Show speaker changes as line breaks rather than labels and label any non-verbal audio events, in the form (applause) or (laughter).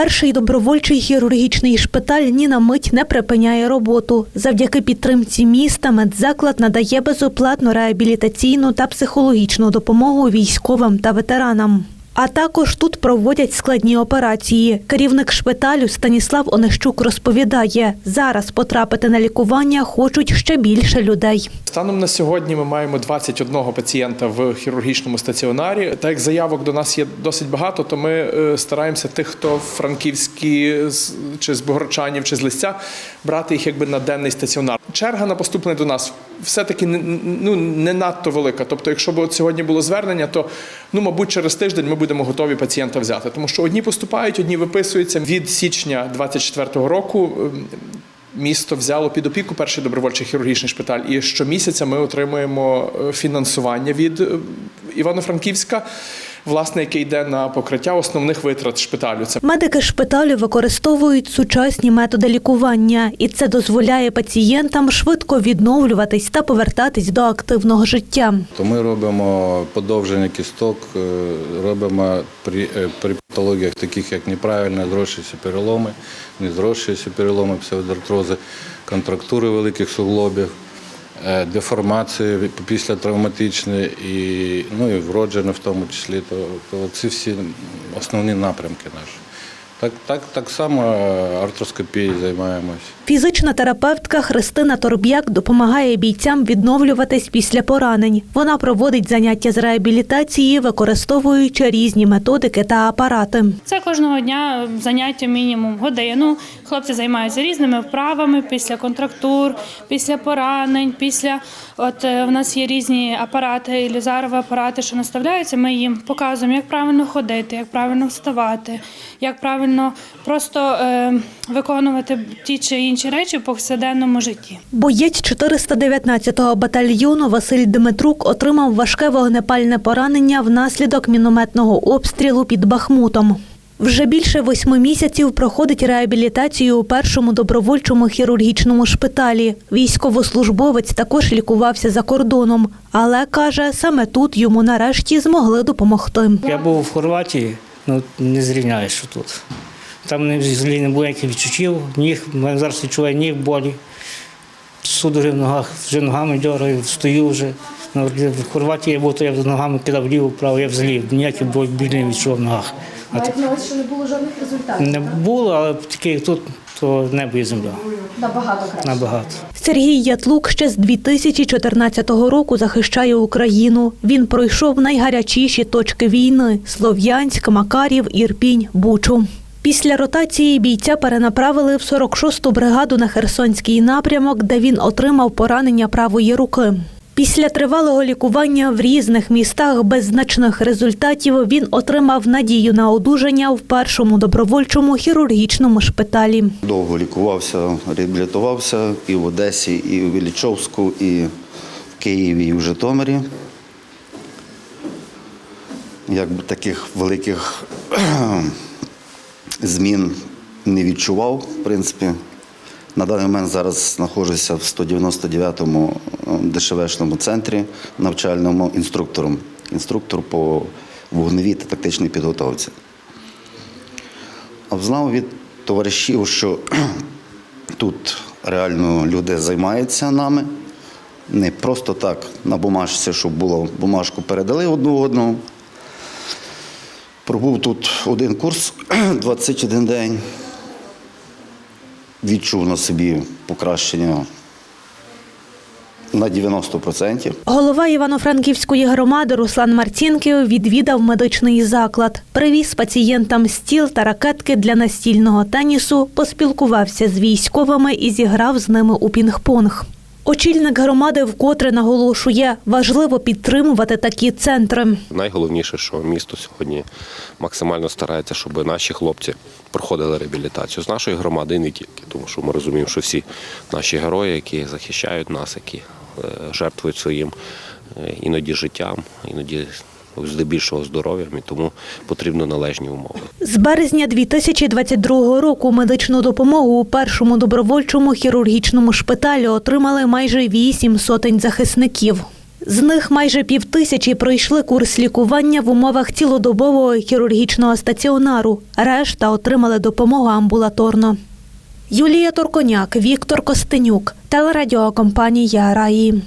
Перший добровольчий хірургічний шпиталь ні на мить не припиняє роботу. Завдяки підтримці міста медзаклад надає безоплатну реабілітаційну та психологічну допомогу військовим та ветеранам. А також тут проводять складні операції. Керівник шпиталю Станіслав Онищук розповідає, зараз потрапити на лікування хочуть ще більше людей.
Станом на сьогодні ми маємо 21 пацієнта в хірургічному стаціонарі. Так як заявок до нас є досить багато, то ми е, стараємося тих, хто франківські з- чи з Богорчанів, чи з Листя, брати їх якби на денний стаціонар. Черга на поступлення до нас все-таки ну, не надто велика. Тобто, якщо б от сьогодні було звернення, то ну, мабуть, через тиждень ми будемо готові пацієнта взяти. Тому що одні поступають, одні виписуються. Від січня 24-го року ем, Місто взяло під опіку перший добровольчий хірургічний шпиталь, і щомісяця ми отримуємо е, фінансування від е, Івано-Франківська, власне, яке йде на покриття основних витрат шпиталю. Це
Медики шпиталю використовують сучасні методи лікування, і це дозволяє пацієнтам швидко відновлюватись та повертатись до активного життя.
То ми робимо подовження кісток, е, робимо при, е, при патологіях, таких як неправильно зрощуються переломи, не зрощуються переломи, псевдоартрози, контрактури великих суглобів, е, деформації після травматичної і, ну, і вроджені в тому числі. То, то ці всі основні напрямки наші. Так, так, так само е, артроскопією займаємось.
Фізична терапевтка Христина Торб'як допомагає бійцям відновлюватись після поранень. Вона проводить заняття з реабілітації, використовуючи різні методики та апарати.
Це кожного дня заняття мінімум годину. Хлопці займаються різними вправами після контрактур, після поранень, після от е, в нас є різні апарати, ілізарові апарати, що наставляються. Ми їм показуємо, як правильно ходити, як правильно вставати, як правильно просто е, виконувати ті чи інші речі в повсякденному житті.
Боєць 419-го батальйону Василь Дмитрук отримав важке вогнепальне поранення внаслідок мінометного обстрілу під Бахмутом. Вже більше восьми місяців проходить реабілітацію у першому добровольчому хірургічному шпиталі. Військовослужбовець також лікувався за кордоном, але каже, саме тут йому нарешті змогли допомогти.
Я був в Хорватії, ну не зрівняєш, що тут. Там взагалі не було ніяких відчуттів, ніг, мене зараз відчуває ніг болі. Судори в ногах, вже ногами дьораю, стою вже. Ну, в Хорватії я був, то я ногами кидав вліво, вправо, я взагалі ніяких біль не відчував в ногах.
Мають на увазі, що не було жодних результатів.
не було, але таке тут, то небо і земля.
Набагато краще.
Набагато.
Сергій Ятлук ще з 2014 року захищає Україну. Він пройшов найгарячіші точки війни – Слов'янськ, Макарів, Ірпінь, Бучу. Після ротації бійця перенаправили в 46-ту бригаду на Херсонський напрямок, де він отримав поранення правої руки. Після тривалого лікування в різних містах без значних результатів він отримав надію на одужання в першому добровольчому хірургічному шпиталі.
Довго лікувався, реабілітувався і в Одесі, і в Іллічовську, і в Києві, і в Житомирі. Якби таких великих (clears throat) змін не відчував, в принципі. На даний момент зараз знаходжуся в 199-му ДШВшному центрі навчальному інструктором. Інструктор по вогневій та тактичній підготовці. А знав від товаришів, що (clears throat) тут реально люди займаються нами. Не просто так на бумажці, щоб було бумажку передали одну одному. Пробув тут один курс (clears throat) 21 день. Відчув на собі покращення на 90%.
Голова Івано-Франківської громади Руслан Марцінків відвідав медичний заклад, привіз пацієнтам стіл та ракетки для настільного тенісу, поспілкувався з військовими і зіграв з ними у пінг-понг. Очільник громади вкотре наголошує, важливо підтримувати такі центри.
Найголовніше, що місто сьогодні максимально старається, щоб наші хлопці проходили реабілітацію з нашої громади і не тільки, тому що ми розуміємо, що всі наші герої, які захищають нас, які е, жертвують своїм е, іноді життям, іноді здебільшого здоров'ям, і тому потрібно належні умови.
З березня 2022 року медичну допомогу у першому добровольчому хірургічному шпиталі отримали майже вісім сотень захисників. З них майже пів тисячі пройшли курс лікування в умовах цілодобового хірургічного стаціонару. Решта отримали допомогу амбулаторно. Юлія Торконяк, Віктор Костенюк, телерадіокомпанія Раї.